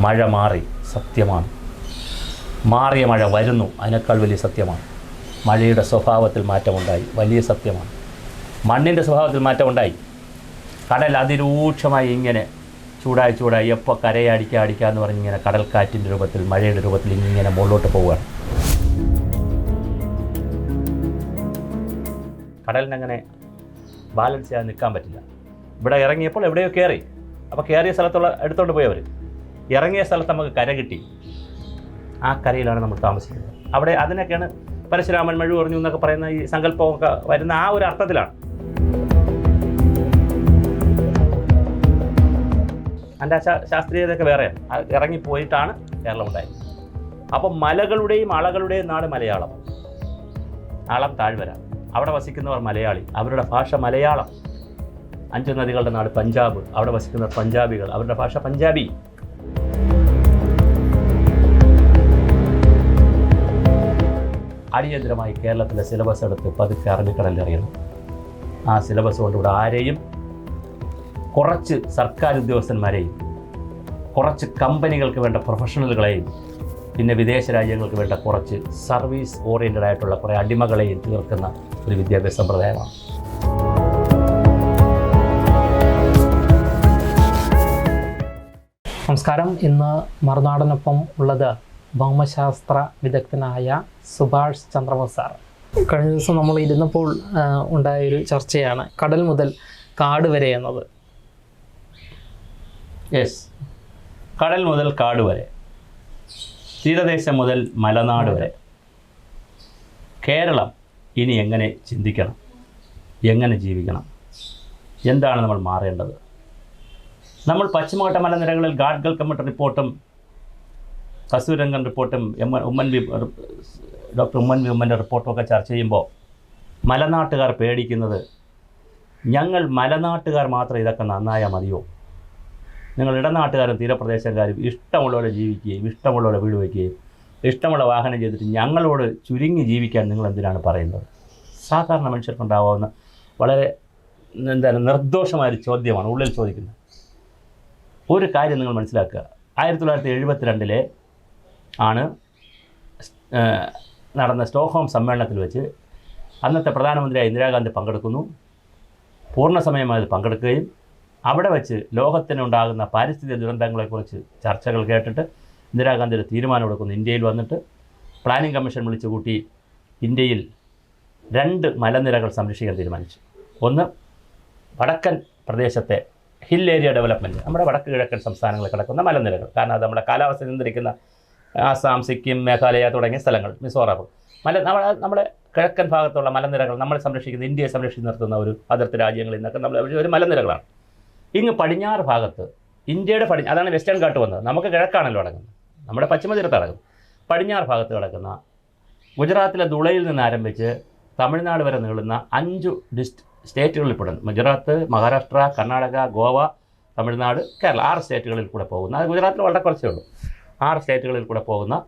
മഴ മാറി സത്യമാണ്. മാറിയ മഴ വരുന്നു അതിനേക്കാൾ വലിയ സത്യമാണ്. മഴയുടെ സ്വഭാവത്തിൽ മാറ്റമുണ്ടായി വലിയ സത്യമാണ്. മണ്ണിന്റെ സ്വഭാവത്തിൽ മാറ്റമുണ്ടായി. കടൽ അതിരൂക്ഷമായി ഇങ്ങനെ ചൂടായി ചൂടായി എപ്പോൾ കരയടിക്കുക അടിക്കുക എന്ന് പറഞ്ഞ് ഇങ്ങനെ കടൽക്കാറ്റിന്റെ രൂപത്തിൽ മഴയുടെ രൂപത്തിൽ ഇങ്ങനെ മുകളിലോട്ട് പോവുകയാണ്. കടലിനങ്ങനെ ബാലൻസ് ചെയ്യാൻ നിൽക്കാൻ പറ്റില്ല. ഇവിടെ ഇറങ്ങിയപ്പോൾ എവിടെയോ കയറി. അപ്പോൾ കയറിയ സ്ഥലത്തുള്ള എടുത്തോണ്ട് പോയവർ ഇറങ്ങിയ സ്ഥലത്ത് നമുക്ക് കര കിട്ടി. ആ കരയിലാണ് നമ്മൾ താമസിക്കുന്നത്. അവിടെ അതിനൊക്കെയാണ് പരശുരാമൻ മഴ പറഞ്ഞു എന്നൊക്കെ പറയുന്ന ഈ സങ്കല്പമൊക്കെ വരുന്ന ആ ഒരു അർത്ഥത്തിലാണ്. എന്റെ ശാസ്ത്രീയതയൊക്കെ വേറെയാണ് ഇറങ്ങിപ്പോയിട്ടാണ് കേരളം ഉണ്ടായത്. അപ്പം മലകളുടെയും അളകളുടെയും നാട് മലയാളം. അളം താഴ്വര. അവിടെ വസിക്കുന്നവർ മലയാളി. അവരുടെ ഭാഷ മലയാളം. അഞ്ച് നദികളുടെ നാട് പഞ്ചാബ്. അവിടെ വസിക്കുന്നവർ പഞ്ചാബികൾ. അവരുടെ ഭാഷ പഞ്ചാബി. അടിയന്തരമായി കേരളത്തിലെ സിലബസ് എടുത്ത് പതുക്കെ അറബിക്കടലിൽ അറിയണം ആ സിലബസ് കൊണ്ട് ഇവിടെ ആരെയും കുറച്ച് സർക്കാർ ഉദ്യോഗസ്ഥന്മാരെയും കുറച്ച് കമ്പനികൾക്ക് വേണ്ട പ്രൊഫഷണലുകളെയും പിന്നെ വിദേശ രാജ്യങ്ങൾക്ക് വേണ്ട കുറച്ച് സർവീസ് ഓറിയന്റഡ് ആയിട്ടുള്ള കുറേ അടിമകളെയും തീർക്കുന്ന ഒരു വിദ്യാഭ്യാസ സമ്പ്രദായമാണ്. നമസ്കാരം. ഇന്ന് മറുനാടനൊപ്പം ഉള്ളത് ഭൗമശാസ്ത്ര വിദഗ്ധനായ സുഭാഷ് ചന്ദ്രബോസ് സാർ കഴിഞ്ഞ ദിവസം നമ്മൾ ഇരുന്നപ്പോൾ ഉണ്ടായൊരു ചർച്ചയാണ് കടൽ മുതൽ കാട് വരെ എന്നത്. യെസ് കടൽ മുതൽ കാട് വരെ. തീരദേശം മുതൽ മലനാട് വരെ. കേരളം ഇനി എങ്ങനെ ചിന്തിക്കണം? എങ്ങനെ ജീവിക്കണം? എന്താണ് നമ്മൾ മാറേണ്ടത്? നമ്മൾ പശ്ചിമഘട്ട മലനിരകളിൽ ഗാഡ്ഗൽ കമ്മിറ്റി റിപ്പോർട്ടും കസ്തൂരംഗൻ റിപ്പോർട്ടും M Oommen V doctor Oommen V ഉമ്മന്റെ റിപ്പോർട്ടുമൊക്കെ ചർച്ച ചെയ്യുമ്പോൾ മലനാട്ടുകാർ പേടിക്കുന്നത് ഞങ്ങൾ മലനാട്ടുകാർ മാത്രം ഇതൊക്കെ നന്നായാൽ മതിയോ? നിങ്ങൾ ഇടനാട്ടുകാരും തീരപ്രദേശക്കാരും ഇഷ്ടമുള്ളവരെ ജീവിക്കുകയും ഇഷ്ടമുള്ളവരെ വീട് വയ്ക്കുകയും ഇഷ്ടമുള്ള വാഹനം ചെയ്തിട്ട് ഞങ്ങളോട് ചുരുങ്ങി ജീവിക്കാൻ നിങ്ങൾ എന്തിനാണ് പറയുന്നത്? സാധാരണ മനുഷ്യർക്കുണ്ടാവാവുന്ന വളരെ എന്താണ് നിർദോഷമായൊരു ചോദ്യമാണ് ഉള്ളിൽ ചോദിക്കുന്നത്. ഒരു കാര്യം നിങ്ങൾ മനസ്സിലാക്കുക. ആയിരത്തി തൊള്ളായിരത്തി എഴുപത്തിരണ്ടിലെ ആണ് നടന്ന സ്റ്റോക്ക്ഹോം സമ്മേളനത്തിൽ വെച്ച് അന്നത്തെ പ്രധാനമന്ത്രിയായ ഇന്ദിരാഗാന്ധി പങ്കെടുക്കുന്നു. പൂർണസമയമായി പങ്കെടുക്കുകയും അവിടെ വെച്ച് ലോകത്തിനുണ്ടാകുന്ന പാരിസ്ഥിതിക ദുരന്തങ്ങളെക്കുറിച്ച് ചർച്ചകൾ കേട്ടിട്ട് ഇന്ദിരാഗാന്ധി ഒരു തീരുമാനം എടുക്കുന്നു. ഇന്ത്യയിൽ വന്നിട്ട് പ്ലാനിംഗ് കമ്മീഷൻ വിളിച്ചു കൂട്ടി ഇന്ത്യയിൽ രണ്ട് മലനിരകൾ സംരക്ഷിക്കാൻ തീരുമാനിച്ചു. ഒന്ന് വടക്കൻ പ്രദേശത്തെ ഹിൽ ഏരിയ ഡെവലപ്മെന്റ് നമ്മുടെ വടക്ക് കിഴക്കൻ സംസ്ഥാനങ്ങളിൽ കിടക്കുന്ന മലനിരകൾ. കാരണം അത് നമ്മുടെ കാലാവസ്ഥ നിയന്ത്രിക്കുന്ന ആസാം സിക്കിം മേഘാലയ തുടങ്ങിയ സ്ഥലങ്ങൾ മിസോറാം. മല നമ്മൾ നമ്മുടെ കിഴക്കൻ ഭാഗത്തുള്ള മലനിരകൾ നമ്മൾ സംരക്ഷിക്കുന്ന ഇന്ത്യയെ സംരക്ഷിച്ച് നിർത്തുന്ന ഒരു അതിർത്തി രാജ്യങ്ങളിൽ നിന്നൊക്കെ നമ്മൾ ഒരു മലനിരകളാണ്. ഇങ്ങ് പടിഞ്ഞാറ് ഭാഗത്ത് ഇന്ത്യയുടെ പടി അതാണ് വെസ്റ്റേൺ ഘാട്ട് വന്നത്. നമുക്ക് കിഴക്കാണല്ലോ അടങ്ങുന്നത്. നമ്മുടെ പശ്ചിമ തീരത്ത് കിടക്കുന്നത് പടിഞ്ഞാറ് ഭാഗത്ത് കിടക്കുന്ന ഗുജറാത്തിലെ ദുളയിൽ നിന്ന് ആരംഭിച്ച് തമിഴ്നാട് വരെ നീളുന്ന അഞ്ച് ഡിസ്റ്റ് സ്റ്റേറ്റുകളിൽ പെടുന്നു ഗുജറാത്ത് മഹാരാഷ്ട്ര കർണാടക ഗോവ തമിഴ്നാട് കേരള ആറ് സ്റ്റേറ്റുകളിൽ കൂടെ പോകുന്നു. അത് ഗുജറാത്തിൽ വളരെ കുറച്ചേ ഉള്ളൂ. ആറ് സ്റ്റേറ്റുകളിൽ കൂടെ പോകുന്ന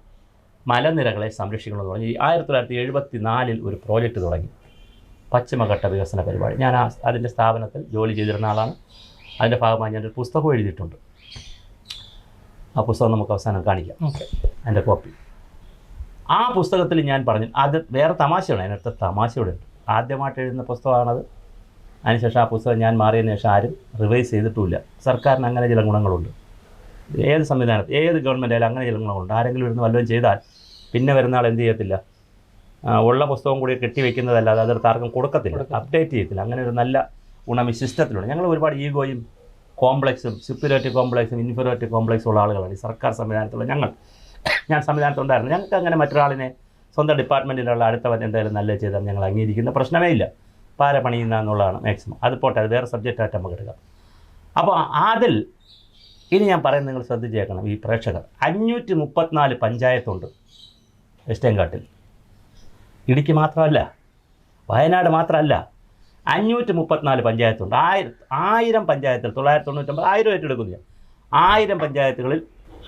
മലനിരകളെ സംരക്ഷിക്കണമെന്ന് പറഞ്ഞു. ആയിരത്തി തൊള്ളായിരത്തി എഴുപത്തി നാലിൽ ഒരു പ്രോജക്റ്റ് തുടങ്ങി. പശ്ചിമഘട്ട വികസന പരിപാടി. ഞാൻ ആ അതിന്റെ സ്ഥാപനത്തിൽ ജോലി ചെയ്തിരുന്ന ആളാണ്. അതിന്റെ ഭാഗമായി ഞാനൊരു പുസ്തകം എഴുതിയിട്ടുണ്ട്. ആ പുസ്തകം നമുക്ക് അവസാനം കാണിക്കാം. ഓക്കെ. അതിന്റെ കോപ്പി. ആ പുസ്തകത്തിൽ ഞാൻ പറഞ്ഞു അത് വേറെ തമാശയാണ്. അതിനടുത്ത തമാശയുടെ ഉണ്ട് ആദ്യമായിട്ട് എഴുതുന്ന പുസ്തകമാണത്. അതിനുശേഷം ആ പുസ്തകം ഞാൻ മാറിയതിന് ശേഷം ആരും റിവൈസ് ചെയ്തിട്ടുമില്ല. സർക്കാരിന് അങ്ങനെ ചില ഗുണങ്ങളുണ്ട്. ഏത് സംവിധാനത്തിൽ ഏത് ഗവൺമെന്റ് ആയാലും അങ്ങനെ ചില ഗുണങ്ങളുണ്ട് ആരെങ്കിലും ഇരുന്ന് വല്ലതും ചെയ്താൽ പിന്നെ വരുന്ന ആൾ എന്ത് ചെയ്യത്തില്ല. ഉള്ള പുസ്തകം കൂടി കെട്ടി കെട്ടിവെക്കുന്നതല്ലാതെ അതെടുത്ത് ആർക്കും കൊടുക്കത്തില്ല അപ്ഡേറ്റ് ചെയ്യത്തില്ല. അങ്ങനെ ഒരു നല്ല ഗുണം ഈ സിസ്റ്റത്തിലുണ്ട്. ഞങ്ങൾ ഒരുപാട് ഈഗോയും കോംപ്ലക്സും സുപ്പീരിയോറിറ്റി കോംപ്ലക്സും ഇൻഫീരിയോറിറ്റി കോംപ്ലക്സും ഉള്ള ആളുകളാണ്. ഈ സർക്കാർ സംവിധാനത്തിലുള്ള ഞങ്ങൾ. ഞാൻ സംവിധാനത്തുണ്ടായിരുന്നു ഞങ്ങൾക്ക് അങ്ങനെ മറ്റൊരാളിനെ സ്വന്തം ഡിപ്പാർട്ട്മെന്റിലുള്ള അടുത്തവൻ എന്തായാലും നല്ല ചെയ്താൽ ഞങ്ങൾ അംഗീകരിക്കുന്ന പ്രശ്നമേ ഇല്ല. പാര പണിയുന്ന എന്നുള്ളതാണ് മാക്സിമം അത് പോട്ടെ അത് വേറെ സബ്ജക്റ്റായിട്ട് നമുക്ക് എടുക്കാം. അപ്പോൾ അതിൽ ഇനി ഞാൻ പറയുന്നത് നിങ്ങൾ ശ്രദ്ധിച്ചേക്കണം ഈ പ്രേക്ഷകർ. അഞ്ഞൂറ്റി മുപ്പത്തിനാല് പഞ്ചായത്തുണ്ട് വെസ്റ്റേൻകാട്ടിൽ ഇടുക്കി മാത്രമല്ല വയനാട് മാത്രമല്ല അഞ്ഞൂറ്റി മുപ്പത്തിനാല് പഞ്ചായത്തുണ്ട്. ആയിരം ആയിരം പഞ്ചായത്തിൽ തൊള്ളായിരത്തി തൊണ്ണൂറ്റൊമ്പത് ആയിരം ഏറ്റെടുക്കുന്നു ഞാൻ. ആയിരം പഞ്ചായത്തുകളിൽ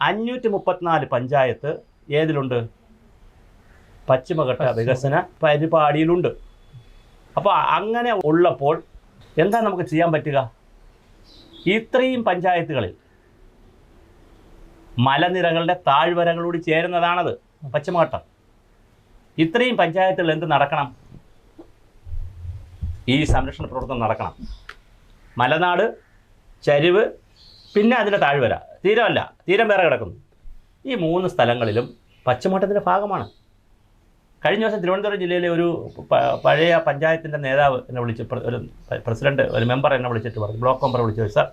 അഞ്ഞൂറ്റി മുപ്പത്തിനാല് പഞ്ചായത്ത് ഏതിലുണ്ട്? പശ്ചിമഘട്ട വികസന പരിപാടിയിലുണ്ട്. അപ്പോൾ അങ്ങനെ ഉള്ളപ്പോൾ എന്താ നമുക്ക് ചെയ്യാൻ പറ്റുക? ഇത്രയും പഞ്ചായത്തുകളിൽ മലനിരകളുടെ താഴ്വരകളോട് ചേരുന്നതാണത്. പശ്ചിമഘട്ടം. ഇത്രയും പഞ്ചായത്തുകൾ എന്ത് നടക്കണം? ഈ സംരക്ഷണ പ്രവർത്തനം നടക്കണം. മലനാട് ചരിവ് പിന്നെ അതിന്റെ താഴ്വര. തീരമല്ല തീരം വേറെ കിടക്കുന്നു. ഈ മൂന്ന് സ്ഥലങ്ങളിലും പശ്ചിമഘട്ടത്തിന്റെ ഭാഗമാണ്. കഴിഞ്ഞ ദിവസം തിരുവനന്തപുരം ജില്ലയിലെ ഒരു പഴയ പഞ്ചായത്തിന്റെ നേതാവ് എന്നെ വിളിച്ച് ഒരു പ്രസിഡന്റ് ഒരു മെമ്പർ എന്നെ വിളിച്ചിട്ട് പറഞ്ഞു. ബ്ലോക്ക് മെമ്പർ വിളിച്ചു സാർ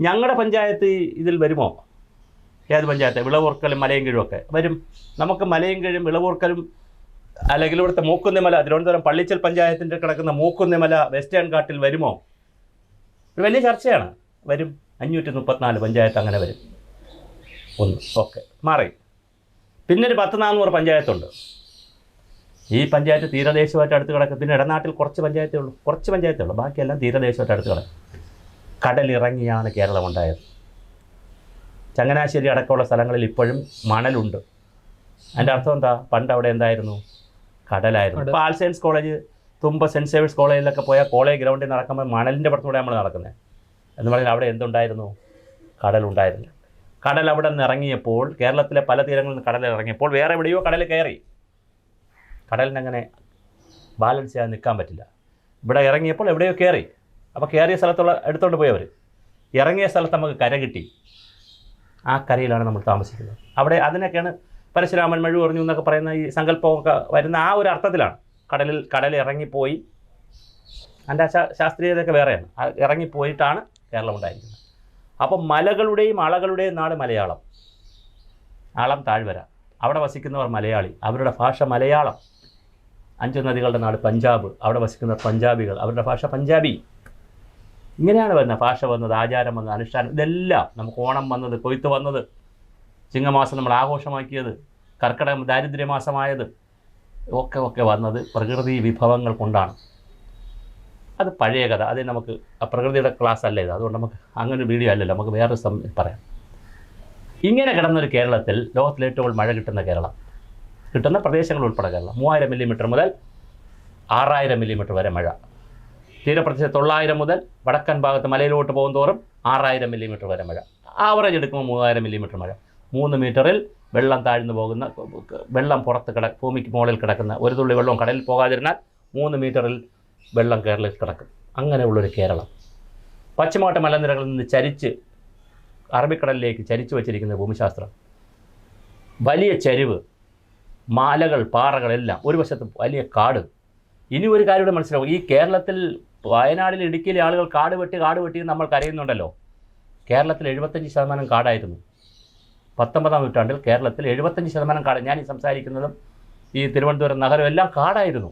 ഞങ്ങളുടെ പഞ്ചായത്ത് ഇതിൽ വരുമോ? ഏത് പഞ്ചായത്ത്? വിളവൂർക്കലും മലയും കീഴും ഒക്കെ. വരും. നമുക്ക് മലയും കീഴും വിളവൂർക്കലും അല്ലെങ്കിൽ ഇവിടുത്തെ മൂക്കുന്നിമല തിരുവനന്തപുരം പള്ളിച്ചൽ പഞ്ചായത്തിന്റെ കിടക്കുന്ന മൂക്കുന്നിമല വെസ്റ്റേൺ ഘാട്ടിൽ വരുമോ? ഒരു വലിയ ചർച്ചയാണ്. വരും. അഞ്ഞൂറ്റി മുപ്പത്തിനാല് പഞ്ചായത്ത് അങ്ങനെ വരും. ഒന്ന്. ഓക്കെ. മാറി. പിന്നെ ഒരു പത്ത് നാനൂറ് പഞ്ചായത്തുണ്ട്. ഈ പഞ്ചായത്ത് തീരദേശമായിട്ട് അടുത്ത് കിടക്കും. പിന്നെ ഇടനാട്ടിൽ കുറച്ച് പഞ്ചായത്തേ ഉള്ളൂ. കുറച്ച് പഞ്ചായത്തേ ഉള്ളൂ. ബാക്കിയെല്ലാം തീരദേശമായിട്ട് അടുത്ത് കിടക്കും. കടലിറങ്ങിയാണ് കേരളം ഉണ്ടായത് ചങ്ങനാശ്ശേരി അടക്കമുള്ള സ്ഥലങ്ങളിൽ ഇപ്പോഴും മണലുണ്ട്. അതിന്റെ അർത്ഥം എന്താ? പണ്ട് അവിടെ എന്തായിരുന്നു? കടലായിരുന്നു. ഇപ്പോൾ all saints college Thumba saint xaviers കോളേജിലൊക്കെ പോയാൽ കോളേജ് ഗ്രൗണ്ടിൽ നടക്കുമ്പോൾ മണലിന്റെ പുറത്തൂടെ നമ്മൾ നടക്കുന്നത് എന്ന് പറഞ്ഞാൽ അവിടെ എന്തുണ്ടായിരുന്നു? കടലുണ്ടായിരുന്നു കടൽ അവിടെ നിന്ന് ഇറങ്ങിയപ്പോൾ കേരളത്തിലെ പല തീരങ്ങളിൽ നിന്ന് കടൽ ഇറങ്ങിയപ്പോൾ വേറെ എവിടെയോ കടൽ കയറി. കടലിനങ്ങനെ ബാലൻസ് ചെയ്യാൻ നിൽക്കാൻ പറ്റില്ല. ഇവിടെ ഇറങ്ങിയപ്പോൾ എവിടെയോ കയറി. അപ്പോൾ കയറിയ സ്ഥലത്തുള്ള എടുത്തോണ്ട് പോയവർ ഇറങ്ങിയ സ്ഥലത്ത് നമുക്ക് കര കിട്ടി. ആ കരയിലാണ് നമ്മൾ താമസിക്കുന്നത്. അവിടെ അതിനൊക്കെയാണ് പരശുരാമൻ മഴ പറഞ്ഞു എന്നൊക്കെ പറയുന്ന ഈ സങ്കല്പമൊക്കെ വരുന്ന ആ ഒരു അർത്ഥത്തിലാണ്. കടലിൽ കടലിൽ ഇറങ്ങിപ്പോയി. അതിന്റെ ശാസ്ത്രീയതയൊക്കെ വേറെയാണ്. ഇറങ്ങിപ്പോയിട്ടാണ് കേരളം ഉണ്ടായിരിക്കുന്നത്. അപ്പം മലകളുടെയും അളകളുടെയും നാട് മലയാളം. ആളം താഴ്വര. അവിടെ വസിക്കുന്നവർ മലയാളി. അവരുടെ ഭാഷ മലയാളം. അഞ്ച് നദികളുടെ നാട് പഞ്ചാബ്. അവിടെ വസിക്കുന്ന പഞ്ചാബികൾ. അവരുടെ ഭാഷ പഞ്ചാബി. ഇങ്ങനെയാണ് വരുന്നത്. ഭാഷ വന്നത് ആചാരം വന്നത് അനുഷ്ഠാനം. ഇതെല്ലാം നമുക്ക് ഓണം വന്നത് കൊയ്ത്ത് വന്നത് ചിങ്ങമാസം നമ്മൾ ആഘോഷമാക്കിയത് കർക്കിടകം ദാരിദ്ര്യമാസമായത് ഒക്കെ ഒക്കെ വന്നത് പ്രകൃതി വിഭവങ്ങൾ കൊണ്ടാണ്. അത് പഴയ കഥ. അതേ നമുക്ക് പ്രകൃതിയുടെ ക്ലാസ് അല്ല ഇത്. അതുകൊണ്ട് നമുക്ക് അങ്ങനെ ഒരു വീഡിയോ അല്ലല്ലോ. നമുക്ക് വേറൊരു സം പറയാം. ഇങ്ങനെ കിടന്നൊരു കേരളത്തിൽ ലോകത്തിലെ ഏറ്റവും മഴ കിട്ടുന്ന കേരളം. കിട്ടുന്ന പ്രദേശങ്ങൾ ഉൾപ്പെടെ കേരളം. മൂവായിരം മില്ലിമീറ്റർ മുതൽ ആറായിരം മില്ലിമീറ്റർ വരെ മഴ. തീരപ്രദേശത്ത് തൊള്ളായിരം മുതൽ വടക്കൻ ഭാഗത്ത് മലയിലോട്ട് പോകും തോറും ആറായിരം മില്ലിമീറ്റർ വരെ മഴ. ആവറേജ് എടുക്കുമ്പോൾ മൂവായിരം മില്ലിമീറ്റർ മഴ. മൂന്ന് മീറ്ററിൽ വെള്ളം താഴ്ന്നു പോകുന്ന വെള്ളം പുറത്ത് കിട ഭൂമിക്ക് മുകളിൽ കിടക്കുന്ന ഒരു തുള്ളി വെള്ളം കടലിൽ പോകാതിരുന്നാൽ മൂന്ന് മീറ്ററിൽ വെള്ളം കേരളത്തിൽ കിടക്കും. അങ്ങനെയുള്ളൊരു കേരളം. പശ്ചിമഘട്ട മലനിരകളിൽ നിന്ന് ചരിച്ച് അറബിക്കടലിലേക്ക് ചരിച്ചു വച്ചിരിക്കുന്ന ഭൂമിശാസ്ത്രം. വലിയ ചരിവ് മാലകൾ പാറകളെല്ലാം ഒരു വശത്ത് വലിയ കാട്. ഇനി ഒരു കാര്യം മനസ്സിലാവും. ഈ കേരളത്തിൽ വയനാടിൽ ഇടുക്കിയിലെ ആളുകൾ കാട് വെട്ടി കാട് വെട്ടി നമ്മൾ കരയുന്നുണ്ടല്ലോ. കേരളത്തിൽ എഴുപത്തഞ്ച് ശതമാനം കാടായിരുന്നു. പത്തൊമ്പതാം നൂറ്റാണ്ടിൽ കേരളത്തിൽ എഴുപത്തഞ്ച് ശതമാനം കാട്. ഞാൻ ഈ സംസാരിക്കുന്നതും ഈ തിരുവനന്തപുരം നഗരം എല്ലാം കാടായിരുന്നു.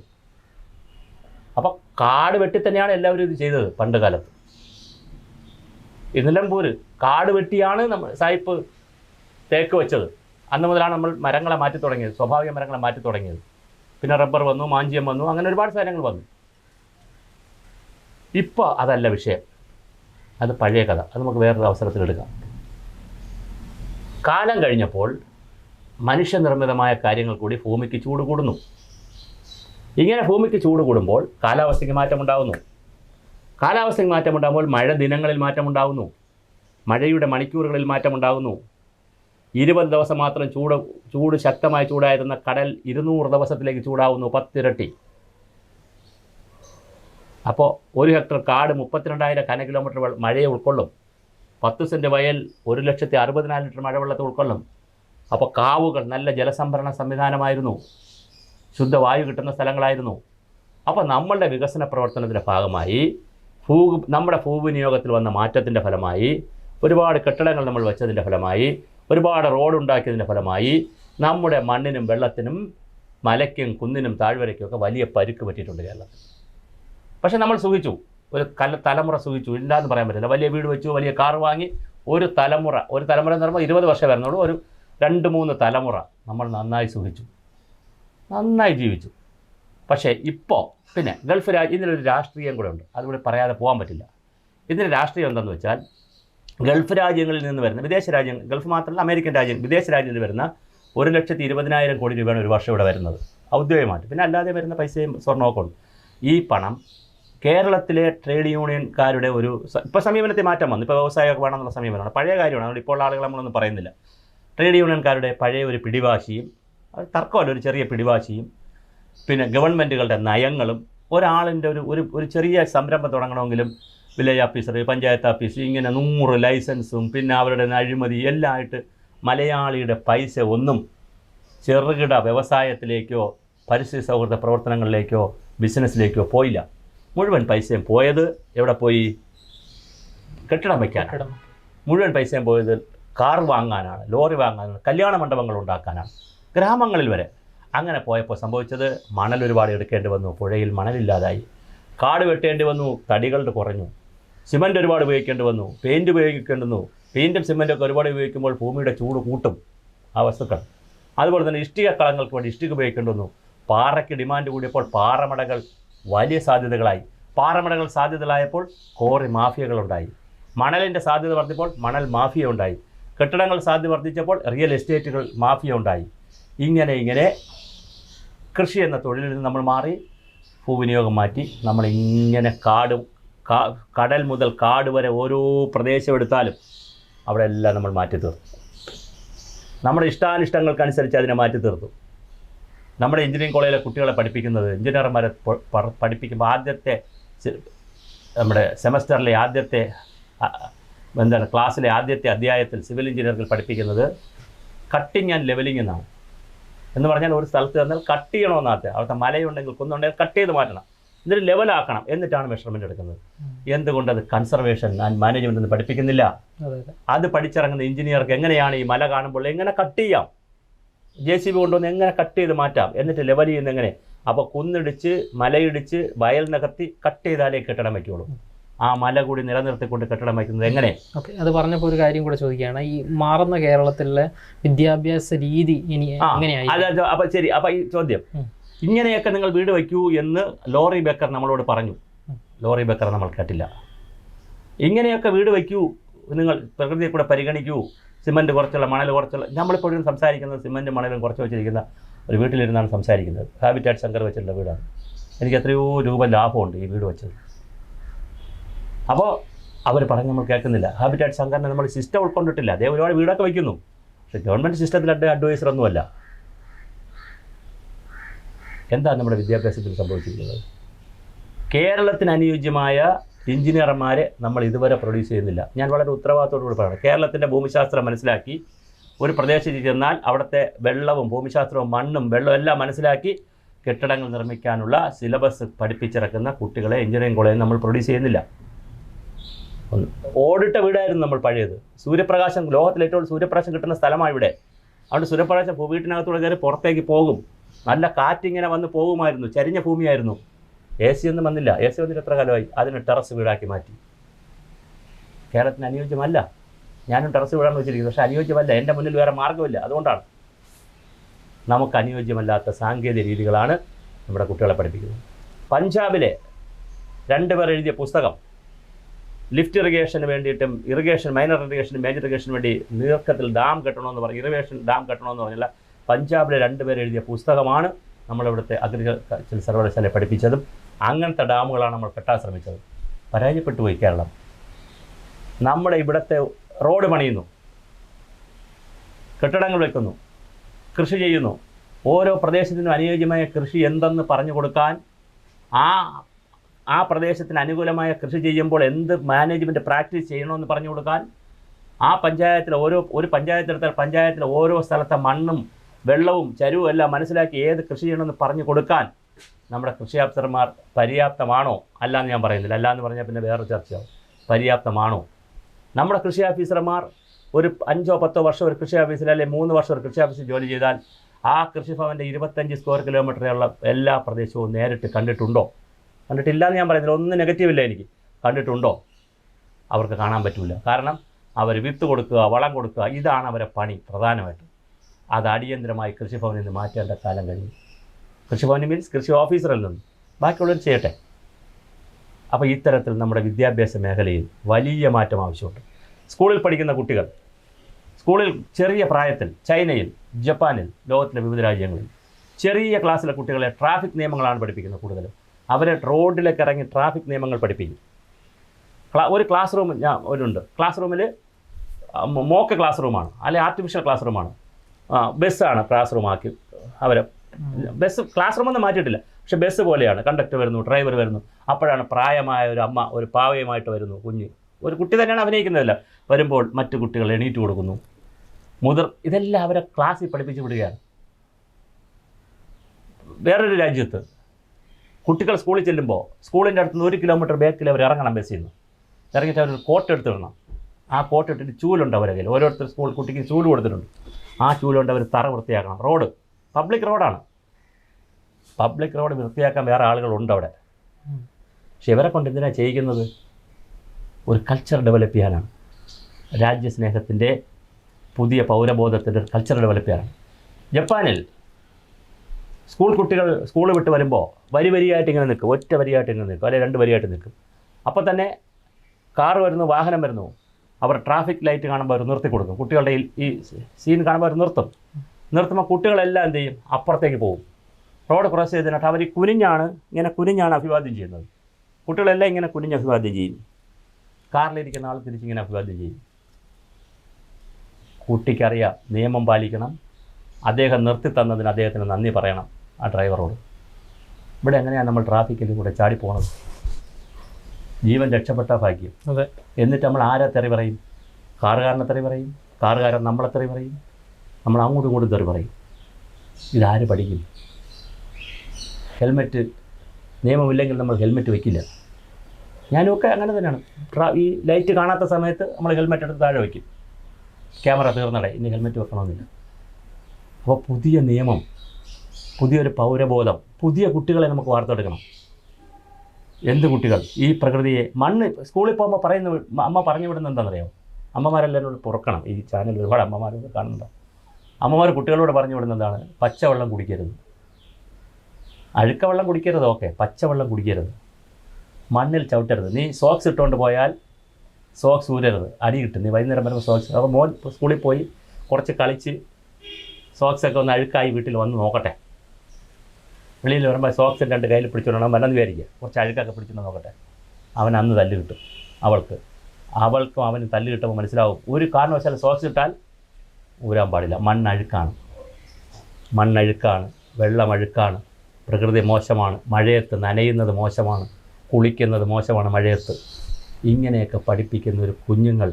അപ്പോൾ കാട് വെട്ടി തന്നെയാണ് എല്ലാവരും ഇത് ചെയ്തത് പണ്ട് കാലത്ത്. ഇന്നലമ്പൂര് കാട് വെട്ടിയാണ് നമ്മൾ സായിപ്പ് തേക്ക് വെച്ചത്. അന്ന് മുതലാണ് നമ്മൾ മരങ്ങളെ മാറ്റി തുടങ്ങിയത്. സ്വാഭാവിക മരങ്ങളെ മാറ്റി തുടങ്ങിയത്. പിന്നെ റബ്ബർ വന്നു മാഞ്ചിയം വന്നു അങ്ങനെ ഒരുപാട് സാധനങ്ങൾ വന്നു. ഇപ്പോൾ അതല്ല വിഷയം. അത് പഴയ കഥ. അത് നമുക്ക് വേറൊരു അവസരത്തിലെടുക്കാം കാലം കഴിഞ്ഞപ്പോൾ മനുഷ്യനിർമ്മിതമായ കാര്യങ്ങൾ കൂടി ഭൂമിക്ക് ചൂട് കൂടുന്നു. ഇങ്ങനെ ഭൂമിക്ക് ചൂട് കൂടുമ്പോൾ കാലാവസ്ഥയ്ക്ക് മാറ്റമുണ്ടാകുന്നു കാലാവസ്ഥയ്ക്ക് മാറ്റമുണ്ടാകുമ്പോൾ മഴ ദിനങ്ങളിൽ മാറ്റമുണ്ടാകുന്നു മഴയുടെ മണിക്കൂറുകളിൽ മാറ്റമുണ്ടാകുന്നു ഇരുപത് ദിവസം മാത്രം ചൂട് ചൂട് ശക്തമായി ചൂടായിരുന്ന കടൽ ഇരുന്നൂറ് ദിവസത്തിലേക്ക് ചൂടാവുന്നു പത്തിരട്ടി. അപ്പോൾ ഒരു ഹെക്ടർ കാട് മുപ്പത്തിരണ്ടായിരം കന കിലോമീറ്റർ മഴയെ ഉൾക്കൊള്ളും. പത്ത് സെന്റ് വയൽ ഒരു ലക്ഷത്തി അറുപതിനായിരം ലിറ്റർ മഴവെള്ളത്തെ ഉൾക്കൊള്ളും. അപ്പോൾ കാവുകൾ നല്ല ജലസംഭരണ സംവിധാനമായിരുന്നു. ശുദ്ധവായു കിട്ടുന്ന സ്ഥലങ്ങളായിരുന്നു. അപ്പോൾ നമ്മളുടെ വികസന പ്രവർത്തനത്തിന്റെ ഭാഗമായി ഭൂ നമ്മുടെ ഭൂവിനിയോഗത്തിൽ വന്ന മാറ്റത്തിന്റെ ഫലമായി ഒരുപാട് കെട്ടിടങ്ങൾ നമ്മൾ വെച്ചതിന്റെ ഫലമായി ഒരുപാട് റോഡ് ഉണ്ടാക്കിയതിന്റെ ഫലമായി നമ്മുടെ മണ്ണിനും വെള്ളത്തിനും മലയ്ക്കും കുന്നിനും താഴ്വരയ്ക്കും ഒക്കെ വലിയ പരുക്ക് പറ്റിയിട്ടുണ്ട് കേരളത്തിൽ. പക്ഷേ നമ്മൾ സുഖിച്ചു. ഒരു കല തലമുറ സുഖിച്ചു. ഇല്ലാന്ന് പറയാൻ പറ്റില്ല. വലിയ വീട് വെച്ചു വലിയ കാർ വാങ്ങി ഒരു തലമുറ ഒരു തലമുറ എന്ന് പറയുമ്പോൾ ഇരുപത് വർഷം വരുന്നുള്ളൂ. ഒരു രണ്ട് മൂന്ന് തലമുറ നമ്മൾ നന്നായി സുഖിച്ചു. നന്നായി ജീവിച്ചു. പക്ഷേ ഇപ്പോൾ പിന്നെ ഗൾഫ് രാജ്യം ഒരു രാഷ്ട്രീയം കൂടെ ഉണ്ട്. അതുകൂടി പറയാതെ പോകാൻ പറ്റില്ല. ഇതിന് രാഷ്ട്രീയം എന്തെന്ന് വെച്ചാൽ ഗൾഫ് രാജ്യങ്ങളിൽ നിന്ന് വരുന്ന വിദേശ രാജ്യങ്ങൾ ഗൾഫ് മാത്രമല്ല അമേരിക്കൻ രാജ്യങ്ങൾ വിദേശ രാജ്യത്തിൽ വരുന്ന ഒരു ലക്ഷത്തി ഇരുപതിനായിരം കോടി രൂപയാണ് ഒരു വർഷം ഇവിടെ വരുന്നത്. ഔദ്യോഗികമായിട്ട്. പിന്നെ അല്ലാതെ വരുന്ന പൈസയും സ്വർണമൊക്കെ ഉണ്ട്. ഈ പണം കേരളത്തിലെ ട്രേഡ് യൂണിയൻകാരുടെ ഒരു ഇപ്പോൾ സമീപനത്തിൽ മാറ്റം വന്നു. ഇപ്പോൾ വ്യവസായമൊക്കെ വേണമെന്നുള്ള സമീപനമാണ് പഴയ കാര്യമാണ്. അതുകൊണ്ട് ഇപ്പോൾ ആളുകൾ നമ്മളൊന്നും പറയുന്നില്ല. ട്രേഡ് യൂണിയൻകാരുടെ പഴയ ഒരു പിടിവാശിയും തർക്കമല്ല ഒരു ചെറിയ പിടിവാശിയും പിന്നെ ഗവൺമെന്റുകളുടെ നയങ്ങളും ഒരാളിന്റെ ഒരു ഒരു ഒരു ചെറിയ സംരംഭം തുടങ്ങണമെങ്കിലും വില്ലേജ് ഓഫീസർ പഞ്ചായത്ത് ഓഫീസ് ഇങ്ങനെ നൂറ് ലൈസൻസും പിന്നെ അവരുടെ അഴിമതി എല്ലാം ആയിട്ട് മലയാളിയുടെ പൈസ ഒന്നും ചെറുകിട വ്യവസായത്തിലേക്കോ പരിസ്ഥിതി സൗഹൃദ പ്രവർത്തനങ്ങളിലേക്കോ ബിസിനസ്സിലേക്കോ പോയില്ല. മുഴുവൻ പൈസയും പോയത് എവിടെ പോയി? കെട്ടിടം വയ്ക്കാൻ. മുഴുവൻ പൈസയും പോയത് കാർ വാങ്ങാനാണ് ലോറി വാങ്ങാനാണ് കല്യാണ മണ്ഡപങ്ങൾ ഉണ്ടാക്കാനാണ് ഗ്രാമങ്ങളിൽ വരെ. അങ്ങനെ പോയപ്പോൾ സംഭവിച്ചത് മണൽ ഒരുപാട് എടുക്കേണ്ടി വന്നു പുഴയിൽ മണലില്ലാതായി. കാട് വെട്ടേണ്ടി വന്നു തടികളുടെ കുറഞ്ഞു. സിമന്റ് ഒരുപാട് ഉപയോഗിക്കേണ്ടി വന്നു പെയിന്റ് ഉപയോഗിക്കേണ്ടി വന്നു. പെയിന്റും സിമന്റൊക്കെ ഒക്കെ ഒരുപാട് ഉപയോഗിക്കുമ്പോൾ ഭൂമിയുടെ ചൂട് കൂട്ടും ആ വസ്തുക്കൾ. അതുപോലെ തന്നെ ഇഷ്ടിക കളങ്ങൾക്ക് വേണ്ടി ഇഷ്ടിക ഉപയോഗിക്കേണ്ടി വന്നു. പാറയ്ക്ക് ഡിമാൻഡ് കൂടിയപ്പോൾ പാറമടകൾ വലിയ സാധ്യതകളായി. പാറമടകൾ സാധ്യതകളായപ്പോൾ കോറി മാഫിയകളുണ്ടായി. മണലിന്റെ സാധ്യത വർദ്ധിപ്പോൾ മണൽ മാഫിയ ഉണ്ടായി കെട്ടിടങ്ങൾ സാധ്യത വർദ്ധിച്ചപ്പോൾ റിയൽ എസ്റ്റേറ്റുകൾ മാഫിയ ഉണ്ടായി ഇങ്ങനെ ഇങ്ങനെ കൃഷി എന്ന തൊഴിലിൽ നിന്ന് നമ്മൾ മാറി ഭൂവിനിയോഗം മാറ്റി നമ്മളിങ്ങനെ കാട് കടൽ മുതൽ കാട് വരെ ഓരോ പ്രദേശം എടുത്താലും അവിടെ എല്ലാം നമ്മൾ മാറ്റി തീർത്തു നമ്മുടെ ഇഷ്ടാനിഷ്ടങ്ങൾക്കനുസരിച്ച് അതിനെ മാറ്റി തീർത്തു നമ്മുടെ എഞ്ചിനീയറിംഗ് കോളേജിലെ കുട്ടികളെ പഠിപ്പിക്കുന്നത് എഞ്ചിനീയർമാരെ പഠിപ്പിക്കുമ്പോൾ ആദ്യത്തെ നമ്മുടെ സെമസ്റ്ററിലെ ആദ്യത്തെ എന്താണ് ക്ലാസ്സിലെ ആദ്യത്തെ അധ്യായത്തിൽ സിവിൽ എഞ്ചിനീയറിംഗിൽ പഠിപ്പിക്കുന്നത് കട്ടിങ് ആൻഡ് ലെവലിംഗ് എന്നാണ്. എന്ന് പറഞ്ഞാൽ ഒരു സ്ഥലത്ത് തന്നാൽ കട്ട് ചെയ്യണമെന്നാകത്തെ അവിടുത്തെ മലയുണ്ടെങ്കിൽ കുന്നുണ്ടെങ്കിൽ കട്ട് ചെയ്ത് മാറ്റണം. എന്നിട്ട് ലെവലാക്കണം എന്നിട്ടാണ് മെഷർമെന്റ് എടുക്കുന്നത്. എന്തുകൊണ്ടത്? എന്തുകൊണ്ട് അത് കൺസർവേഷൻ ആൻഡ് മാനേജ്മെന്റ് എന്ന് പഠിപ്പിക്കുന്നില്ല അത് പഠിച്ചിറങ്ങുന്ന എഞ്ചിനീയർക്ക് എങ്ങനെയാണ് ഈ മല കാണുമ്പോൾ എങ്ങനെ കട്ട് ചെയ്യാം? ജെ സി ബി കൊണ്ടുവന്ന് എങ്ങനെ കട്ട് ചെയ്ത് മാറ്റാം? എന്നിട്ട് ലെവൽ ചെയ്യുന്ന എങ്ങനെ? അപ്പോൾ കുന്നിടിച്ച് മലയിടിച്ച് വയൽ നികത്തി കട്ട് ചെയ്താലേ കെട്ടിടം വയ്ക്കുള്ളൂ. ആ മല കൂടി നിലനിർത്തിക്കൊണ്ട് കെട്ടിടം വയ്ക്കുന്നത് എങ്ങനെ? ഓക്കെ അത് പറഞ്ഞപ്പോൾ ഒരു കാര്യം കൂടെ ചോദിക്കുകയാണ്. ഈ മാറുന്ന കേരളത്തിലെ വിദ്യാഭ്യാസ രീതി ഇനി എങ്ങനെയായി? അപ്പോൾ ശരി അപ്പം ഈ ചോദ്യം. ഇങ്ങനെയൊക്കെ നിങ്ങൾ വീട് വയ്ക്കൂ എന്ന് ലോറി ബേക്കർ നമ്മളോട് പറഞ്ഞു. ലോറി ബേക്കർ നമ്മൾ കേട്ടില്ല. ഇങ്ങനെയൊക്കെ വീട് വയ്ക്കൂ നിങ്ങൾ പ്രകൃതിയെ കൂടെ പരിഗണിക്കൂ. സിമന്റ് കുറച്ചുള്ള മണൽ കുറച്ചുള്ള നമ്മളിപ്പോഴും സംസാരിക്കുന്നത് സിമന്റ് മണലും കുറച്ച് വെച്ചിരിക്കുന്ന ഒരു വീട്ടിലിരുന്നാണ് സംസാരിക്കുന്നത്. ഹാബിറ്റാറ്റ് ശങ്കർ വെച്ചിട്ടുള്ള വീടാണ്. എനിക്ക് എത്രയോ രൂപ ലാഭമുണ്ട് ഈ വീട് വെച്ചത്. അപ്പോൾ അവർ പറഞ്ഞ് നമ്മൾ കേൾക്കുന്നില്ല. ഹാബിറ്റാറ്റ് ശങ്കറിനെ നമ്മൾ സിസ്റ്റം ഉൾക്കൊണ്ടിട്ടില്ല. അതേ ഒരുപാട് വീടൊക്കെ വയ്ക്കുന്നു പക്ഷേ ഗവൺമെന്റ് സിസ്റ്റത്തിൽ അഡ്വൈസർ ഒന്നുമല്ല. എന്താണ് നമ്മുടെ വിദ്യാഭ്യാസത്തിൽ സംഭവിച്ചിരിക്കുന്നത്? കേരളത്തിന് അനുയോജ്യമായ എഞ്ചിനീയർമാരെ നമ്മൾ ഇതുവരെ പ്രൊഡ്യൂസ് ചെയ്യുന്നില്ല. ഞാൻ വളരെ ഉത്തരവാദിത്തോടുകൂടി പറയണം. കേരളത്തിന്റെ ഭൂമിശാസ്ത്രം മനസ്സിലാക്കി ഒരു പ്രദേശത്ത് ചെന്നാൽ അവിടുത്തെ വെള്ളവും ഭൂമിശാസ്ത്രവും മണ്ണും വെള്ളവും എല്ലാം മനസ്സിലാക്കി കെട്ടിടങ്ങൾ നിർമ്മിക്കാനുള്ള സിലബസ് പഠിപ്പിച്ചിറക്കുന്ന കുട്ടികളെ എഞ്ചിനീയറിംഗ് കോളേജിൽ നമ്മൾ പ്രൊഡ്യൂസ് ചെയ്യുന്നില്ല. ഓടിട്ട വീടായിരുന്നു നമ്മൾ പഴയത്. സൂര്യപ്രകാശം ലോകത്തിൽ ഏറ്റവും സൂര്യപ്രകാശം കിട്ടുന്ന സ്ഥലമാണ് ഇവിടെ. അതുകൊണ്ട് സൂര്യപ്രകാശം വീട്ടിനകത്തൂടെ കയറി പുറത്തേക്ക് പോകും. നല്ല കാറ്റിങ്ങനെ വന്ന് പോകുമായിരുന്നു. ചരിഞ്ഞ ഭൂമിയായിരുന്നു. എ സി ഒന്നും വന്നില്ല. എ സി വന്നിട്ട് എത്ര കാലമായി? അതിന് ടെറസ് വീടാക്കി മാറ്റി. കേരളത്തിന് അനുയോജ്യമല്ല. ഞാനും ടെറസ് വീടാണ് വെച്ചിരിക്കുന്നത് പക്ഷേ അനുയോജ്യമല്ല. എന്റെ മുന്നിൽ വേറെ മാർഗമില്ല. അതുകൊണ്ടാണ്. നമുക്ക് അനുയോജ്യമല്ലാത്ത സാങ്കേതിക രീതികളാണ് നമ്മുടെ കുട്ടികളെ പഠിപ്പിക്കുന്നത്. പഞ്ചാബിലെ രണ്ടുപേർ എഴുതിയ പുസ്തകം ലിഫ്റ്റ് ഇറിഗേഷന് വേണ്ടിയിട്ടും ഇറിഗേഷൻ മൈനർ ഇറിഗേഷനും മേജർ ഇറിഗേഷന് വേണ്ടി നീർക്കത്തിൽ ഡാം കെട്ടണമെന്ന് പറഞ്ഞു. ഇറിഗേഷൻ ഡാം കെട്ടണമെന്ന് പറഞ്ഞില്ല പഞ്ചാബിലെ രണ്ടുപേർ എഴുതിയ പുസ്തകമാണ് നമ്മളിവിടുത്തെ അഗ്രികൾച്ചർ സർവകലാശാല പഠിപ്പിച്ചതും അങ്ങനത്തെ ഡാമുകളാണ് നമ്മൾ കെട്ടാൻ ശ്രമിച്ചത്. പരാജയപ്പെട്ടു പോയി കേരളം. നമ്മുടെ ഇവിടുത്തെ റോഡ് പണിയുന്നു. കെട്ടിടങ്ങൾ വെക്കുന്നു. കൃഷി ചെയ്യുന്നു. ഓരോ പ്രദേശത്തിനും അനുയോജ്യമായ കൃഷി എന്തെന്ന് പറഞ്ഞു കൊടുക്കാൻ ആ ആ പ്രദേശത്തിന് അനുകൂലമായ കൃഷി ചെയ്യുമ്പോൾ എന്ത് മാനേജ്മെന്റ് പ്രാക്ടീസ് ചെയ്യണമെന്ന് പറഞ്ഞു കൊടുക്കാൻ ആ പഞ്ചായത്തിലെ ഓരോ ഒരു പഞ്ചായത്തെടുത്താൽ പഞ്ചായത്തിലെ ഓരോ സ്ഥലത്തെ മണ്ണും വെള്ളവും ചരുവും എല്ലാം മനസ്സിലാക്കി ഏത് കൃഷി ചെയ്യണമെന്ന് പറഞ്ഞു കൊടുക്കാൻ നമ്മുടെ കൃഷി ഓഫീസർമാർ പര്യാപ്തമാണോ? അല്ല എന്ന് ഞാൻ പറയുന്നില്ല. അല്ല എന്ന് പറഞ്ഞാൽ പിന്നെ വേറെ ചർച്ചയാവും. പര്യാപ്തമാണോ? നമ്മുടെ കൃഷി ഓഫീസർമാർ ഒരു അഞ്ചോ പത്തോ വർഷം ഒരു കൃഷി ഓഫീസിൽ അല്ലെങ്കിൽ മൂന്ന് വർഷം ഒരു കൃഷി ഓഫീസിൽ ജോലി ചെയ്താൽ ആ കൃഷിഭവന്റെ ഇരുപത്തഞ്ച് സ്ക്വയർ കിലോമീറ്ററുള്ള എല്ലാ പ്രദേശവും നേരിട്ട് കണ്ടിട്ടുണ്ടോ? കണ്ടിട്ടില്ല എന്ന് ഞാൻ പറയുന്നില്ല. ഒന്നും നെഗറ്റീവില്ല എനിക്ക്. കണ്ടിട്ടുണ്ടോ? അവർക്ക് കാണാൻ പറ്റില്ല കാരണം അവർ വിത്ത് കൊടുക്കുക വളം കൊടുക്കുക ഇതാണ് അവരെ പണി പ്രധാനമായിട്ട്. അത് അടിയന്തരമായി കൃഷിഭവനിൽ നിന്ന് മാറ്റേണ്ട കാലം കഴിഞ്ഞു. കൃഷിഭവൻ മീൻസ് കൃഷി ഓഫീസറിൽ നിന്ന് ബാക്കിയുള്ളവർ ചെയ്യട്ടെ. അപ്പോൾ ഇത്തരത്തിൽ നമ്മുടെ വിദ്യാഭ്യാസ മേഖലയിൽ വലിയ മാറ്റം ആവശ്യമുണ്ട്. സ്കൂളിൽ പഠിക്കുന്ന കുട്ടികൾ സ്കൂളിൽ ചെറിയ പ്രായത്തിൽ ചൈനയിൽ ജപ്പാനിൽ ലോകത്തിലെ വിവിധ രാജ്യങ്ങളിൽ ചെറിയ ക്ലാസ്സിലെ കുട്ടികളെ ട്രാഫിക് നിയമങ്ങളാണ് പഠിപ്പിക്കുന്നത് കൂടുതലും. അവരെ റോഡിലേക്ക് ഇറങ്ങി ട്രാഫിക് നിയമങ്ങൾ പഠിപ്പിക്കും. ഒരു ക്ലാസ് റൂം ഞാൻ ഒരുണ്ട് ക്ലാസ് റൂമിൽ മോക്ക് ക്ലാസ് റൂമാണ്. അല്ലെങ്കിൽ ആർട്ടിഫിഷ്യൽ ക്ലാസ് റൂമാണ്. ബസ്സാണ് ക്ലാസ് റൂമാക്കി അവരെ ബസ് ക്ലാസ് റൂമൊന്നും മാറ്റിയിട്ടില്ല. പക്ഷെ ബസ് പോലെയാണ്. കണ്ടക്ടർ വരുന്നു ഡ്രൈവർ വരുന്നു. അപ്പോഴാണ് പ്രായമായ ഒരു അമ്മ ഒരു പാവയുമായിട്ട് വരുന്നു കുഞ്ഞ്. ഒരു കുട്ടി തന്നെയാണ് അഭിനയിക്കുന്നതല്ല. വരുമ്പോൾ മറ്റു കുട്ടികൾ എണീറ്റ് കൊടുക്കുന്നു. മുതിർ ഇതെല്ലാം അവരെ ക്ലാസ്സിൽ പഠിപ്പിച്ച് വിടുകയാണ്. വേറൊരു രാജ്യത്ത് കുട്ടികൾ സ്കൂളിൽ ചെല്ലുമ്പോൾ സ്കൂളിന്റെ അടുത്ത് നിന്ന് ഒരു കിലോമീറ്റർ ബാക്കിൽ അവർ ഇറങ്ങണം ബസ്സിൽ നിന്ന്. ഇറങ്ങിയിട്ട് അവർ കോട്ട് എടുത്ത് എടുത്തിടണം. ആ കോട്ട് ഇട്ടിട്ട് ചൂലുണ്ട് അവരെ കയ്യിൽ. ഓരോരുത്തർ സ്കൂൾ കുട്ടിക്ക് ചൂൽ കൊടുത്തിട്ടുണ്ട്. ആ ചൂലുകൊണ്ട് അവർ തറ വൃത്തിയാക്കണം. റോഡ്. പബ്ലിക് റോഡാണ് പബ്ലിക് റോഡ് വൃത്തിയാക്കാൻ വേറെ ആളുകളുണ്ട് അവിടെ. പക്ഷെ ഇവരെ കൊണ്ട് എന്തിനാണ് ചെയ്യിക്കുന്നത്? ഒരു കൾച്ചർ ഡെവലപ്പ് ചെയ്യാനാണ്. രാജ്യസ്നേഹത്തിന്റെ പുതിയ പൗരബോധത്തിന്റെ ഒരു കൾച്ചർ ഡെവലപ്പ് ചെയ്യാനാണ്. ജപ്പാനിൽ സ്കൂൾ കുട്ടികൾ സ്കൂൾ വിട്ട് വരുമ്പോൾ വരി വരിയായിട്ട് ഇങ്ങനെ നിൽക്കും. ഒറ്റ വരിയായിട്ട് ഇങ്ങനെ നിൽക്കും. അല്ലെങ്കിൽ രണ്ട് വരിയായിട്ട് നിൽക്കും. അപ്പോൾ തന്നെ കാർ വരുന്നു വാഹനം വരുന്നു. അവർ ട്രാഫിക് ലൈറ്റ് കാണുമ്പോൾ അവർ നിർത്തി കൊടുക്കും കുട്ടികളുടെ ഈ- സീൻ കാണുമ്പോൾ അവർ നിർത്തും. നിർത്തുമ്പോൾ കുട്ടികളെല്ലാം എന്ത് ചെയ്യും? അപ്പുറത്തേക്ക് പോകും. റോഡ് ക്രോസ് ചെയ്തിട്ട് അവർ കുനിഞ്ഞാണ് ഇങ്ങനെ കുനിഞ്ഞാണ് അഭിവാദ്യം ചെയ്യുന്നത്. കുട്ടികളെല്ലാം ഇങ്ങനെ കുനിഞ്ഞ് അഭിവാദ്യം ചെയ്യും. കാറിലിരിക്കുന്ന ആൾ തിരിച്ചിങ്ങനെ അഭിവാദ്യം ചെയ്യും. കുട്ടിക്കറിയാം നിയമം പാലിക്കണം. അദ്ദേഹം നിർത്തി തന്നതിന് അദ്ദേഹത്തിന് നന്ദി പറയണം ആ ഡ്രൈവറോട്. ഇവിടെ എങ്ങനെയാണ് നമ്മൾ ട്രാഫിക്കിൽ കൂടെ ചാടി പോണത്? ജീവൻ രക്ഷപ്പെട്ട ഭാഗ്യം. അതെ. എന്നിട്ട് നമ്മൾ ആരെ തെറി പറയും? കാറുകാരനെ തെറി പറയും? കാറുകാരൻ നമ്മളെ തെറി പറയും? നമ്മൾ അങ്ങോട്ടും ഇങ്ങോട്ടും തെറി പറയും. ഇതാര് പഠിക്കും ഹെൽമെറ്റ് നിയമമില്ലെങ്കിൽ നമ്മൾ ഹെൽമെറ്റ് വയ്ക്കില്ല ഞാനുമൊക്കെ അങ്ങനെ തന്നെയാണ്. ഈ ലൈറ്റ് കാണാത്ത സമയത്ത് നമ്മൾ ഹെൽമെറ്റ് എടുത്ത് താഴെ വയ്ക്കും ക്യാമറ തീർന്നടേ ഇനി ഹെൽമെറ്റ് വെക്കണമെന്നില്ല. അപ്പോൾ പുതിയ നിയമം പുതിയൊരു പൗരബോധം പുതിയ കുട്ടികളെ നമുക്ക് വാർത്തെടുക്കണം. എന്ത് കുട്ടികൾ? ഈ പ്രകൃതിയെ മണ്ണ് സ്കൂളിൽ പോകുമ്പോൾ പറയുന്ന അമ്മ പറഞ്ഞു വിടുന്നത് എന്താണെന്നറിയാമോ? അമ്മമാരെല്ലാവരും പുറക്കണം. ഈ ചാനൽ ഒരുപാട് അമ്മമാരൊക്കെ കാണുന്നുണ്ട്. അമ്മമാർ കുട്ടികളോട് പറഞ്ഞു വിടുന്ന എന്താണ് പച്ചവെള്ളം കുടിക്കരുത്. അഴുക്ക വെള്ളം കുടിക്കരുത് ഓക്കെ. പച്ചവെള്ളം കുടിക്കരുത്. മണ്ണിൽ ചവിട്ടരുത്. നീ സോക്സ് ഇട്ടുകൊണ്ട് പോയാൽ സോക്സ് ഊരരുത്. അടി കിട്ടും. നീ വൈകുന്നേരം വരുമ്പോൾ സോക്സ് അപ്പോൾ മോൻ സ്കൂളിൽ പോയി കുറച്ച് കളിച്ച് സോക്സൊക്കെ ഒന്ന് അഴുക്കായി വീട്ടിൽ വന്ന് നോക്കട്ടെ. വെളിയിൽ വരുമ്പോൾ സോക്സ് രണ്ട് കയ്യിൽ പിടിച്ചുകൊണ്ടാണ് വന്നെന്ന് വിചാരിക്കുക. കുറച്ച് അഴുക്കൊക്കെ പിടിച്ചുകൊണ്ട് നോക്കട്ടെ. അവൻ അന്ന് തല്ല് കിട്ടും. അവൾക്ക്. അവൾക്കും അവന് തല്ല് കിട്ടുമ്പോൾ മനസ്സിലാവും. ഒരു കാരണവശാലും സോക്സ് ഇട്ടാൽ ഊരാൻ പാടില്ല. മണ്ണഴുക്കാണ്. മണ്ണഴുക്കാണ്. വെള്ളമഴുക്കാണ്. പ്രകൃതി മോശമാണ്. മഴയത്ത് നനയുന്നത് മോശമാണ്. കുളിക്കുന്നത് മോശമാണ് മഴയത്ത്. ഇങ്ങനെയൊക്കെ പഠിപ്പിക്കുന്ന ഒരു കുഞ്ഞുങ്ങൾ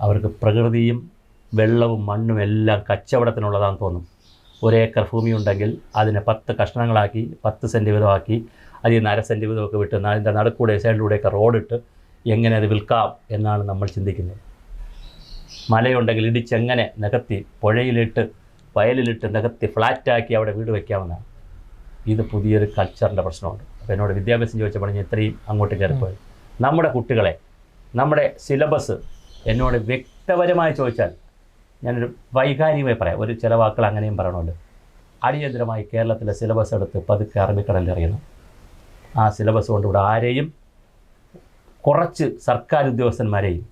അവർക്ക് പ്രകൃതിയും വെള്ളവും മണ്ണും എല്ലാം കച്ചവടത്തിനുള്ളതാണെന്ന് തോന്നും. ഒരേക്കർ ഭൂമി ഉണ്ടെങ്കിൽ അതിനെ പത്ത് കഷ്ണങ്ങളാക്കി പത്ത് സെന്റ് വീതമാക്കി അതിൽ നിന്ന് അര സെന്റ് വീതമൊക്കെ വിട്ട് അതിന്റെ നടുക്കൂടെ സൈഡിലൂടെയൊക്കെ റോഡിട്ട് എങ്ങനെ അത് വിൽക്കാം എന്നാണ് നമ്മൾ ചിന്തിക്കുന്നത്. മലയുണ്ടെങ്കിൽ ഇടിച്ചെങ്ങനെ നികത്തി പുഴയിലിട്ട് വയലിലിട്ട് നികത്തി ഫ്ലാറ്റാക്കി അവിടെ വീട് വയ്ക്കാമെന്നാണ് ഇത് പുതിയൊരു കൾച്ചറിന്റെ പ്രശ്നമുണ്ട്. അപ്പോൾ എന്നോട് വിദ്യാഭ്യാസം ചോദിച്ചപ്പോൾ ഞാൻ ഇത്രയും അങ്ങോട്ട് കയറിപ്പോയി. നമ്മുടെ കുട്ടികളെ നമ്മുടെ സിലബസ് എന്നോട് വ്യക്തപരമായി ചോദിച്ചാൽ ഞാനൊരു വൈകാരികമായി പറയാം. ഒരു ചില വാക്കുകൾ അങ്ങനെയും പറയണമല്ലോ. അടിയന്തരമായി കേരളത്തിലെ സിലബസ് എടുത്ത് പതുക്കെ അറബിക്കടലിൽ അറിയണം ആ സിലബസ് കൊണ്ട് ആരെയും കുറച്ച് സർക്കാർ ഉദ്യോഗസ്ഥന്മാരെയും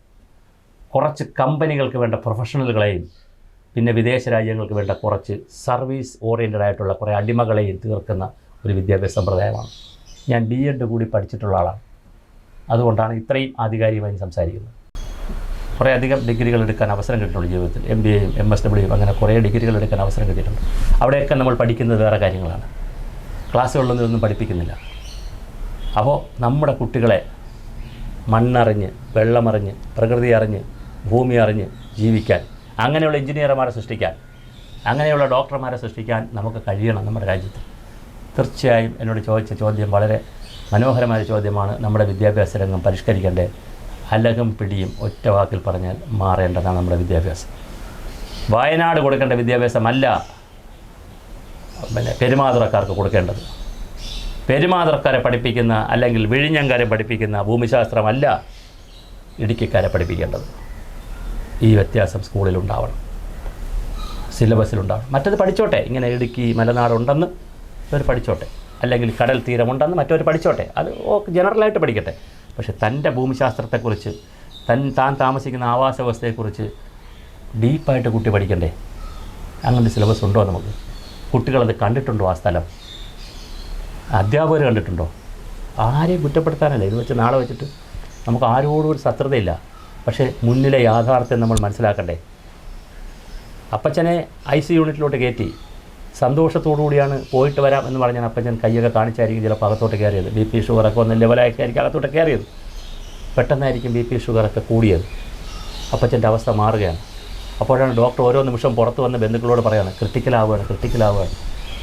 കുറച്ച് കമ്പനികൾക്ക് വേണ്ട പ്രൊഫഷണലുകളെയും പിന്നെ വിദേശ രാജ്യങ്ങൾക്ക് വേണ്ട കുറച്ച് സർവീസ് ഓറിയന്റഡ് ആയിട്ടുള്ള കുറേ അടിമകളെയും തീർക്കുന്ന ഒരു വിദ്യാഭ്യാസ സമ്പ്രദായമാണ്. ഞാൻ ബി എഡ് കൂടി പഠിച്ചിട്ടുള്ള ആളാണ്. അതുകൊണ്ടാണ് ഇത്രയും ആധികാരികമായി സംസാരിക്കുന്നത്. കുറേ അധികം ഡിഗ്രികൾ എടുക്കാൻ അവസരം കിട്ടിയിട്ടുണ്ട് ജീവിതത്തിൽ. എം ബി എയും എം എസ് ഡബ്ല്യൂയും അങ്ങനെ കുറേ ഡിഗ്രികൾ എടുക്കാൻ അവസരം കിട്ടിയിട്ടുണ്ട്. അവിടെയൊക്കെ നമ്മൾ പഠിക്കുന്നത് വേറെ കാര്യങ്ങളാണ്. ക്ലാസ്സുകളിലൊന്നും ഇതൊന്നും പഠിപ്പിക്കുന്നില്ല. അപ്പോൾ നമ്മുടെ കുട്ടികളെ മണ്ണറിഞ്ഞ് വെള്ളമറിഞ്ഞ് പ്രകൃതി അറിഞ്ഞ് ഭൂമി അറിഞ്ഞ് ജീവിക്കാൻ അങ്ങനെയുള്ള എഞ്ചിനീയർമാരെ സൃഷ്ടിക്കാൻ അങ്ങനെയുള്ള ഡോക്ടർമാരെ സൃഷ്ടിക്കാൻ നമുക്ക് കഴിയണം നമ്മുടെ രാജ്യത്ത്. തീർച്ചയായും എന്നോട് ചോദിച്ച ചോദ്യം വളരെ മനോഹരമായ ചോദ്യമാണ്. നമ്മുടെ വിദ്യാഭ്യാസ രംഗം പരിഷ്കരിക്കേണ്ടേ? അലകും പിടിയും ഒറ്റ വാക്കിൽ പറഞ്ഞാൽ മാറേണ്ടതാണ് നമ്മുടെ വിദ്യാഭ്യാസം. വയനാട് കൊടുക്കേണ്ട വിദ്യാഭ്യാസമല്ല. പിന്നെ പെരുമാതുറക്കാർക്ക് കൊടുക്കേണ്ടത്. പെരുമാതുറക്കാരെ പഠിപ്പിക്കുന്ന അല്ലെങ്കിൽ വിഴിഞ്ഞങ്കാരെ പഠിപ്പിക്കുന്ന ഭൂമിശാസ്ത്രമല്ല ഇടുക്കിക്കാരെ പഠിപ്പിക്കേണ്ടത്. ഈ വ്യത്യാസം സ്കൂളിലുണ്ടാവണം. സിലബസിലുണ്ടാവണം. മറ്റത് പഠിച്ചോട്ടെ. ഇങ്ങനെ ഇടുക്കി മലനാടുണ്ടെന്ന് ഇവർ പഠിച്ചോട്ടെ. അല്ലെങ്കിൽ കടൽ തീരമുണ്ടെന്ന് മറ്റവർ പഠിച്ചോട്ടെ. അത് ജനറലായിട്ട് പഠിക്കട്ടെ. പക്ഷേ തന്റെ ഭൂമിശാസ്ത്രത്തെക്കുറിച്ച് തൻ താൻ താമസിക്കുന്ന ആവാസ വ്യവസ്ഥയെക്കുറിച്ച് ഡീപ്പായിട്ട് കുട്ടി പഠിക്കണ്ടേ? അങ്ങനെ സിലബസ് ഉണ്ടോ നമുക്ക്? കുട്ടികളത് കണ്ടിട്ടുണ്ടോ ആ സ്ഥലം? അധ്യാപകർ കണ്ടിട്ടുണ്ടോ? ആരെയും കുറ്റപ്പെടുത്താനല്ല. ഇത് വെച്ച് നാളെ വെച്ചിട്ട് നമുക്ക് ആരോടും ഒരു ശത്രുതയില്ല. പക്ഷേ മുന്നിലെ യാഥാർത്ഥ്യം നമ്മൾ മനസ്സിലാക്കണ്ടേ? അപ്പച്ചനെ ഐ സി യൂണിറ്റിലോട്ട് കയറ്റി സന്തോഷത്തോടു കൂടിയാണ് പോയിട്ട് വരാം എന്ന് പറഞ്ഞാൽ അപ്പച്ചൻ കൈയൊക്കെ കാണിച്ചായിരിക്കും ചിലപ്പോൾ അകത്തോട്ട് കയറിയത്. ബി പി ഷുഗറൊക്കെ ഒന്ന് ലെവലാക്കി ആയിരിക്കും അകത്തോട്ട് കയറിയത്. പെട്ടെന്നായിരിക്കും ബി പി ഷുഗറൊക്കെ കൂടിയത്. അപ്പച്ചന്റെ അവസ്ഥ മാറുകയാണ്. അപ്പോഴാണ് ഡോക്ടർ ഓരോ നിമിഷം പുറത്ത് വന്ന് ബന്ധുക്കളോട് പറയാണ് ക്രിട്ടിക്കലാവുകയാണ് ക്രിട്ടിക്കലാവുകയാണ്.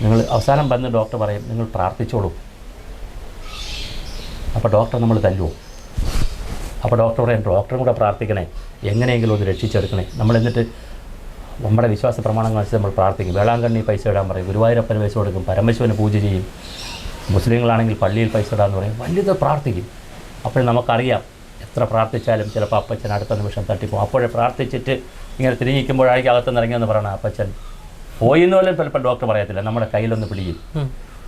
നിങ്ങൾ അവസാനം വന്ന് ഡോക്ടർ പറയും നിങ്ങൾ പ്രാർത്ഥിച്ചോളൂ. അപ്പോൾ ഡോക്ടർ നമ്മൾ തല്ലുമോ അപ്പോൾ ഡോക്ടർ പറയും ഡോക്ടറും കൂടെ പ്രാർത്ഥിക്കണേ. എങ്ങനെയെങ്കിലും ഒന്ന് രക്ഷിച്ചെടുക്കണേ. നമ്മൾ എന്നിട്ട് നമ്മുടെ വിശ്വാസ പ്രമാണങ്ങൾ അനുസരിച്ച് നമ്മൾ പ്രാർത്ഥിക്കും. വേളാങ്കണ്ണി പൈസ ഇടാൻ പറയും. ഗുരുവായൂരപ്പന് പൈസ കൊടുക്കും. പരമശിവന് പൂജ ചെയ്യും. മുസ്ലിങ്ങളാണെങ്കിൽ പള്ളിയിൽ പൈസ ഇടാന്ന് പറയും. വലിയത് പ്രാർത്ഥിക്കും. അപ്പോൾ നമുക്കറിയാം എത്ര പ്രാർത്ഥിച്ചാലും ചിലപ്പോൾ അപ്പച്ചൻ അടുത്ത നിമിഷം തട്ടിപ്പോകും. അപ്പോഴേ പ്രാർത്ഥിച്ചിട്ട് ഇങ്ങനെ തിരിഞ്ഞിരിക്കുമ്പോഴായിരിക്കും അകത്തുനിന്ന് ഇറങ്ങിയെന്ന് പറയണം അപ്പച്ചൻ പോയി എന്ന് പോലും ചിലപ്പോൾ ഡോക്ടർ പറയത്തില്ല. നമ്മുടെ കയ്യിലൊന്ന് പിടിയും.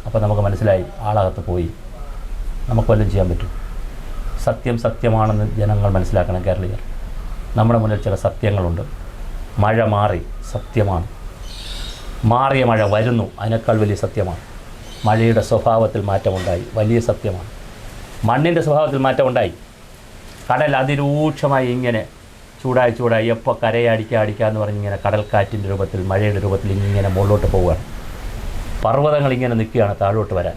അപ്പോൾ നമുക്ക് മനസ്സിലായി ആളകത്ത് പോയി. നമുക്ക് വല്ലതും ചെയ്യാൻ പറ്റും. സത്യം സത്യമാണെന്ന് ജനങ്ങൾ മനസ്സിലാക്കണം കേരളീയർ. നമ്മുടെ മുന്നിൽ ചില സത്യങ്ങളുണ്ട്. മഴ മാറി സത്യമാണ്. മാറിയ മഴ വരുന്നു അതിനേക്കാൾ വലിയ സത്യമാണ്. മഴയുടെ സ്വഭാവത്തിൽ മാറ്റമുണ്ടായി വലിയ സത്യമാണ്. മണ്ണിന്റെ സ്വഭാവത്തിൽ മാറ്റമുണ്ടായി. കടൽ അതിരൂക്ഷമായി ഇങ്ങനെ ചൂടായി ചൂടായി എപ്പോൾ കരയടിക്കുക അടിക്കുക എന്ന് പറഞ്ഞ് ഇങ്ങനെ കടൽക്കാറ്റിന്റെ രൂപത്തിൽ മഴയുടെ രൂപത്തിൽ ഇങ്ങനെ മുകളിലോട്ട് പോവുകയാണ്. പർവതങ്ങൾ ഇങ്ങനെ നിൽക്കുകയാണ് താഴോട്ട് വരാൻ.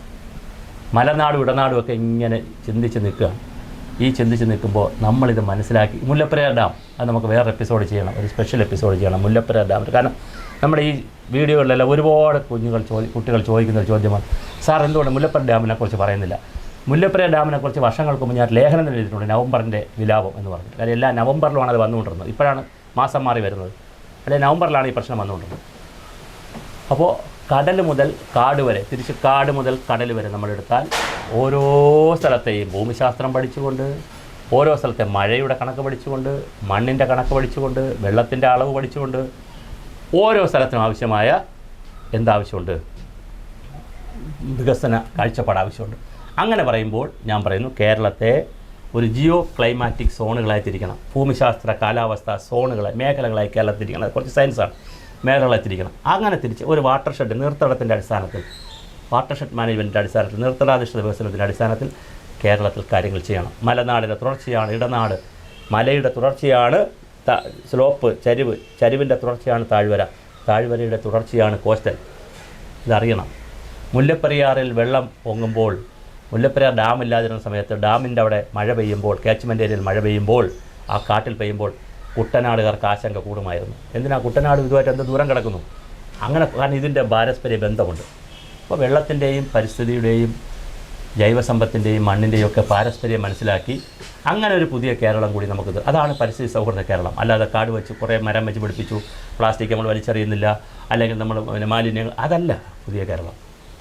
മലനാടും ഇടനാടും ഒക്കെ ഇങ്ങനെ ചിന്തിച്ച് നിൽക്കുകയാണ്. ഈ ചിന്തിച്ച് നിൽക്കുമ്പോൾ നമ്മളിത് മനസ്സിലാക്കി. മുല്ലപ്പെരിയാർ ഡാം അത് നമുക്ക് വേറെ എപ്പിസോഡ് ചെയ്യണം ഒരു സ്പെഷ്യൽ എപ്പിസോഡ് ചെയ്യണം മുല്ലപ്പുര ഡാം കാരണം നമ്മുടെ ഈ വീഡിയോകളിലെല്ലാം ഒരുപാട് കുഞ്ഞുങ്ങൾ ചോദി കുട്ടികൾ ചോദിക്കുന്ന ഒരു ചോദ്യമാണ് സാർ എന്തുകൊണ്ട് മുല്ലപ്പുര ഡാമിനെക്കുറിച്ച് പറയുന്നില്ല? മുല്ലപ്പുര ഡാമിനെക്കുറിച്ച് വർഷങ്ങൾക്ക് മുമ്പ് ഞാൻ ലേഖനം എഴുതിയിട്ടുണ്ട് നവംബറിന്റെ വിലാപം എന്ന് പറഞ്ഞു കാര്യം എല്ലാ നവംബറിലുമാണ് അത് വന്നുകൊണ്ടിരുന്നത്. ഇപ്പോഴാണ് മാസം മാറി വരുന്നത്. അല്ലെങ്കിൽ നവംബറിലാണ് ഈ പ്രശ്നം വന്നുകൊണ്ടിരുന്നത്. അപ്പോൾ കടൽ മുതൽ കാട് വരെ തിരിച്ച് കാട് മുതൽ കടൽ വരെ നമ്മളെടുത്താൽ ഓരോ സ്ഥലത്തെയും ഭൂമിശാസ്ത്രം പഠിച്ചുകൊണ്ട് ഓരോ സ്ഥലത്തെ മഴയുടെ കണക്ക് പഠിച്ചുകൊണ്ട് മണ്ണിന്റെ കണക്ക് പഠിച്ചുകൊണ്ട് വെള്ളത്തിന്റെ അളവ് പഠിച്ചുകൊണ്ട് ഓരോ സ്ഥലത്തിനും ആവശ്യമായ എന്താവശ്യമുണ്ട് വികസന കാഴ്ചപ്പാട് ആവശ്യമുണ്ട്. അങ്ങനെ പറയുമ്പോൾ ഞാൻ പറയുന്നു കേരളത്തെ ഒരു ജിയോ ക്ലൈമാറ്റിക് സോണുകളായി തിരിക്കണം. ഭൂമിശാസ്ത്ര കാലാവസ്ഥ സോണുകളായി മേഖലകളായി കേരളത്തിൽ തിരിക്കണം. കുറച്ച് സയൻസാണ്. മേഖലകളായി തിരിക്കണം അങ്ങനെ തിരിച്ച് ഒരു വാട്ടർ ഷെഡ് നീർത്തടത്തിന്റെ അടിസ്ഥാനത്തിൽ വാട്ടർ ഷെഡ് മാനേജ്മെന്റിന്റെ അടിസ്ഥാനത്തിൽ നീർത്തടാധിഷ്ഠിത വികസനത്തിന്റെ അടിസ്ഥാനത്തിൽ കേരളത്തിൽ കാര്യങ്ങൾ ചെയ്യണം. മലനാടിന്റെ തുടർച്ചയാണ് ഇടനാട്. മലയുടെ തുടർച്ചയാണ് സ്ലോപ്പ് ചരിവ് ചരിവിന്റെ തുടർച്ചയാണ് താഴ്വര. താഴ്വരയുടെ തുടർച്ചയാണ് കോസ്റ്റൽ ഇതറിയണം. മുല്ലപ്പെരിയാറിൽ വെള്ളം പൊങ്ങുമ്പോൾ മുല്ലപ്പെരിയാർ ഡാം ഇല്ലാതിരുന്ന സമയത്ത് ഡാമിന്റെ അവിടെ മഴ പെയ്യുമ്പോൾ കാച്ച്മെന്റ് ഏരിയയിൽ മഴ പെയ്യുമ്പോൾ ആ കാട്ടിൽ പെയ്യുമ്പോൾ കുട്ടനാടുകാർക്ക് ആശങ്ക കൂടുമായിരുന്നു. എന്തിനാ കുട്ടനാട് ഇതുമായിട്ട് എന്ത് ദൂരം കിടക്കുന്നു? അങ്ങനെ കാരണം ഇതിന്റെ പാരസ്പര്യ ബന്ധമുണ്ട്. അപ്പോൾ വെള്ളത്തിന്റെയും പരിസ്ഥിതിയുടെയും ജൈവസമ്പത്തിന്റെയും മണ്ണിന്റെയും ഒക്കെ പാരസ്പര്യം മനസ്സിലാക്കി അങ്ങനെ ഒരു പുതിയ കേരളം കൂടി നമുക്കിത് അതാണ് പരിസ്ഥിതി സൗഹൃദ കേരളം. അല്ലാതെ കാട് വെച്ച് കുറേ മരം വെച്ച് പിടിപ്പിച്ചു പ്ലാസ്റ്റിക് നമ്മൾ വലിച്ചെറിയുന്നില്ല അല്ലെങ്കിൽ നമ്മൾ പിന്നെ മാലിന്യങ്ങൾ അതല്ല പുതിയ കേരളം.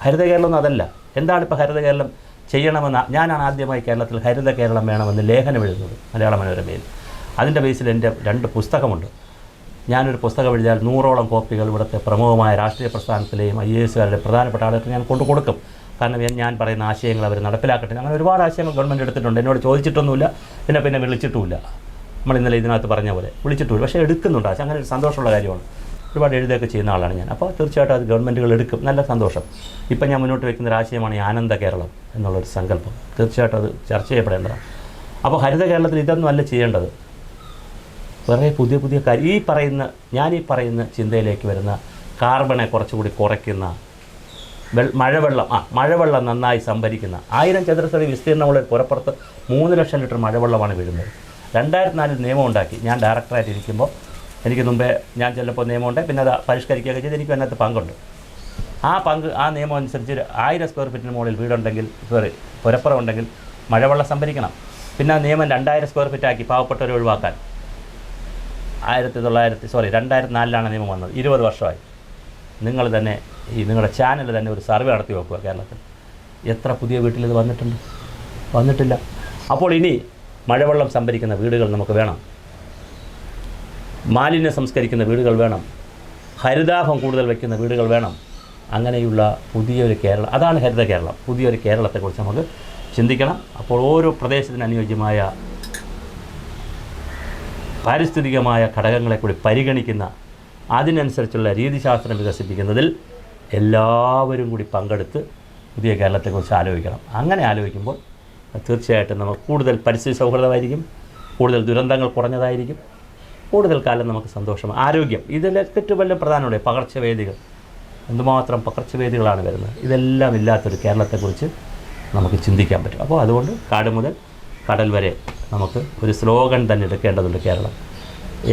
ഹരിത കേരളം അതല്ല. എന്താണ് ഇപ്പോൾ ഹരിത കേരളം ചെയ്യണമെന്ന് ഞാനാണ് ആദ്യമായി കേരളത്തിൽ ഹരിത കേരളം വേണമെന്ന് ലേഖനം എഴുതുന്നത് മലയാള മനോരമയിൽ. അതിന്റെ ബേസിൽ എന്റെ രണ്ട് പുസ്തകമുണ്ട്. ഞാനൊരു പുസ്തകം എഴുതിയാൽ നൂറോളം കോപ്പികൾ ഇവിടുത്തെ പ്രമുഖമായ രാഷ്ട്രീയ പ്രസ്ഥാനത്തിലെയും ഐ എ എസുകാരുടെ പ്രധാനപ്പെട്ട ആളുകൾക്ക് ഞാൻ കൊണ്ടു കൊടുക്കും. കാരണം ഞാൻ- പറയുന്ന ആശയങ്ങൾ അവർ നടപ്പിലാക്കട്ടെ. അങ്ങനെ ഒരുപാട് ആശയങ്ങൾ ഗവൺമെന്റ് എടുത്തിട്ടുണ്ട്. എന്നോട് ചോദിച്ചിട്ടൊന്നുമില്ല. പിന്നെ പിന്നെ വിളിച്ചിട്ടുമില്ല. നമ്മൾ ഇന്നലെ ഇതിനകത്ത് പറഞ്ഞ പോലെ വിളിച്ചിട്ടുമില്ല. പക്ഷേ എടുക്കുന്നുണ്ട്. ആശയം അങ്ങനെ ഒരു സന്തോഷമുള്ള കാര്യമാണ്. ഒരുപാട് എഴുതുകയൊക്കെ ചെയ്യുന്ന ആളാണ് ഞാൻ. അപ്പോൾ തീർച്ചയായിട്ടും അത് ഗവൺമെന്റുകൾ എടുക്കും. നല്ല സന്തോഷം. ഇപ്പം ഞാൻ മുന്നോട്ട് വയ്ക്കുന്ന ഒരു ആശയമാണ് ഈ ആനന്ദ കേരളം എന്നുള്ളൊരു സങ്കല്പം. തീർച്ചയായിട്ടും അത് ചർച്ച ചെയ്യപ്പെടേണ്ടതാണ്. അപ്പോൾ ഹരിത കേരളത്തിൽ ഇതൊന്നും അല്ല ചെയ്യേണ്ടത്. വേറെ പുതിയ പുതിയ കാര്യം ഈ പറയുന്ന ഞാൻ ഈ പറയുന്ന ചിന്തയിലേക്ക് വരുന്ന കാർബണെ കുറച്ചുകൂടി കുറയ്ക്കുന്ന മഴവെള്ളം ആ മഴവെള്ളം നന്നായി സംഭരിക്കുന്ന ആയിരം ചതുരശ്രീ വിസ്തീർണമുള്ള ഒരു പുറപ്പുറത്ത് മൂന്ന് ലക്ഷം ലിറ്റർ മഴവെള്ളമാണ് വീഴുന്നത്. രണ്ടായിരത്തി നാലിൽ നിയമം ഉണ്ടാക്കി ഞാൻ ഡയറക്ടറായിട്ട് ഇരിക്കുമ്പോൾ എനിക്ക് മുമ്പേ ഞാൻ ചിലപ്പോൾ നിയമം ഉണ്ട് പിന്നെ അത് പരിഷ്കരിക്കുകയൊക്കെ ചെയ്ത് എനിക്ക് അതിനകത്ത് പങ്കുണ്ട്. ആ പങ്ക് ആ നിയമം അനുസരിച്ച് ആയിരം സ്ക്വയർ ഫീറ്റിന് മുകളിൽ വീടുണ്ടെങ്കിൽ സോറി പുരപ്പുറം ഉണ്ടെങ്കിൽ മഴവെള്ളം സംഭരിക്കണം. പിന്നെ ആ നിയമം രണ്ടായിരം സ്ക്വയർ ഫീറ്റാക്കി പാവപ്പെട്ടവരെ ഒഴിവാക്കാൻ. ആയിരത്തി തൊള്ളായിരത്തി സോറി രണ്ടായിരത്തി നാലിലാണ് നിയമം വന്നത്. ഇരുപത് വർഷമായി. നിങ്ങൾ തന്നെ ഈ നിങ്ങളുടെ ചാനൽ തന്നെ ഒരു സർവേ നടത്തി വെക്കുക കേരളത്തിൽ. എത്ര പുതിയ വീട്ടിൽ ഇത് വന്നിട്ടുണ്ട്? വന്നിട്ടില്ല. അപ്പോൾ ഇനി മഴവെള്ളം സംഭരിക്കുന്ന വീടുകൾ നമുക്ക് വേണം. മാലിന്യം സംസ്കരിക്കുന്ന വീടുകൾ വേണം. ഹരിതാഭം കൂടുതൽ വയ്ക്കുന്ന വീടുകൾ വേണം. അങ്ങനെയുള്ള പുതിയൊരു കേരളം അതാണ് ഹരിത കേരളം. പുതിയൊരു കേരളത്തെക്കുറിച്ച് നമുക്ക് ചിന്തിക്കണം. അപ്പോൾ ഓരോ പ്രദേശത്തിന് അനുയോജ്യമായ പാരിസ്ഥിതികമായ ഘടകങ്ങളെ കൂടി പരിഗണിക്കുന്ന അതിനനുസരിച്ചുള്ള രീതിശാസ്ത്രം വികസിപ്പിക്കുന്നതിൽ എല്ലാവരും കൂടി പങ്കെടുത്ത് പുതിയ കേരളത്തെക്കുറിച്ച് ആലോചിക്കണം. അങ്ങനെ ആലോചിക്കുമ്പോൾ തീർച്ചയായിട്ടും നമുക്ക് കൂടുതൽ പരിസ്ഥിതി സൗഹൃദമായിരിക്കും കൂടുതൽ ദുരന്തങ്ങൾ കുറഞ്ഞതായിരിക്കും കൂടുതൽ കാലം നമുക്ക് സന്തോഷം ആരോഗ്യം. ഇതിലൊക്കെ ഏറ്റവും വലിയ പ്രധാനമുണ്ട് പകർച്ചവേദികൾ എന്തുമാത്രം പകർച്ചവേദികളാണ് വരുന്നത്? ഇതെല്ലാം ഇല്ലാത്തൊരു കേരളത്തെക്കുറിച്ച് നമുക്ക് ചിന്തിക്കാൻ പറ്റും. അപ്പോൾ അതുകൊണ്ട് കാട് മുതൽ കടൽ വരെ നമുക്ക് ഒരു സ്ലോഗൻ തന്നെ എടുക്കേണ്ടതുണ്ട് കേരളം.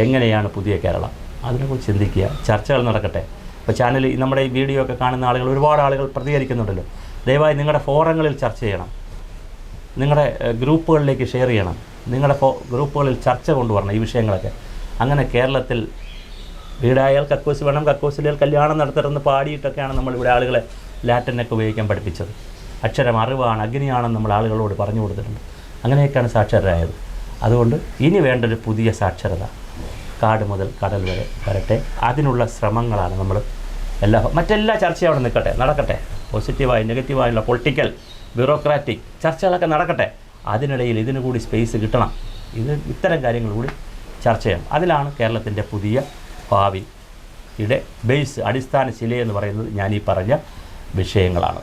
എങ്ങനെയാണ് പുതിയ കേരളം? അതിനെക്കുറിച്ച് ചിന്തിക്കുക. ചർച്ചകൾ നടക്കട്ടെ. ഇപ്പോൾ ചാനൽ നമ്മുടെ ഈ വീഡിയോ ഒക്കെ കാണുന്ന ആളുകൾ ഒരുപാട് ആളുകൾ പ്രതികരിക്കുന്നുണ്ടല്ലോ. ദയവായി നിങ്ങളുടെ ഫോറങ്ങളിൽ ചർച്ച ചെയ്യണം. നിങ്ങളുടെ ഗ്രൂപ്പുകളിലേക്ക് ഷെയർ ചെയ്യണം. നിങ്ങളുടെ ഫോ ഗ്രൂപ്പുകളിൽ ചർച്ച കൊണ്ടുവരണം ഈ വിഷയങ്ങളൊക്കെ. അങ്ങനെ കേരളത്തിൽ വീടായാൽ കക്കൂസ് വേണം കക്കൂസിൽ കല്യാണം നടത്തരുന്ന് പാടിയിട്ടൊക്കെയാണ് നമ്മൾ ഇവിടെ ആളുകളെ ലാറ്റിനൊക്കെ ഉപയോഗിക്കാൻ പഠിപ്പിച്ചത്. അക്ഷരം അറിവാണ് അഗ്നിയാണെന്ന് നമ്മൾ ആളുകളോട് പറഞ്ഞു കൊടുത്തിട്ടുണ്ട്. അങ്ങനെയൊക്കെയാണ് സാക്ഷരരായത്. അതുകൊണ്ട് ഇനി വേണ്ട ഒരു പുതിയ സാക്ഷരത കാട് മുതൽ കടൽ വരെ വരട്ടെ. അതിനുള്ള ശ്രമങ്ങളാണ് നമ്മൾ എല്ലാ മറ്റെല്ലാ ചർച്ചയും അവിടെ നിൽക്കട്ടെ. നടക്കട്ടെ. പോസിറ്റീവായി നെഗറ്റീവായുള്ള പൊളിറ്റിക്കൽ ബ്യൂറോക്രാറ്റിക് ചർച്ചകളൊക്കെ നടക്കട്ടെ. അതിനിടയിൽ ഇതിനു കൂടി സ്പേസ് കിട്ടണം. ഇത് ഇത്തരം കാര്യങ്ങൾ കൂടി ചർച്ച ചെയ്യണം. അതിലാണ് കേരളത്തിന്റെ പുതിയ ഭാവിയുടെ ബേസ് അടിസ്ഥാന ശിലയെന്ന് പറയുന്നത് ഞാൻ ഈ പറഞ്ഞ വിഷയങ്ങളാണ്.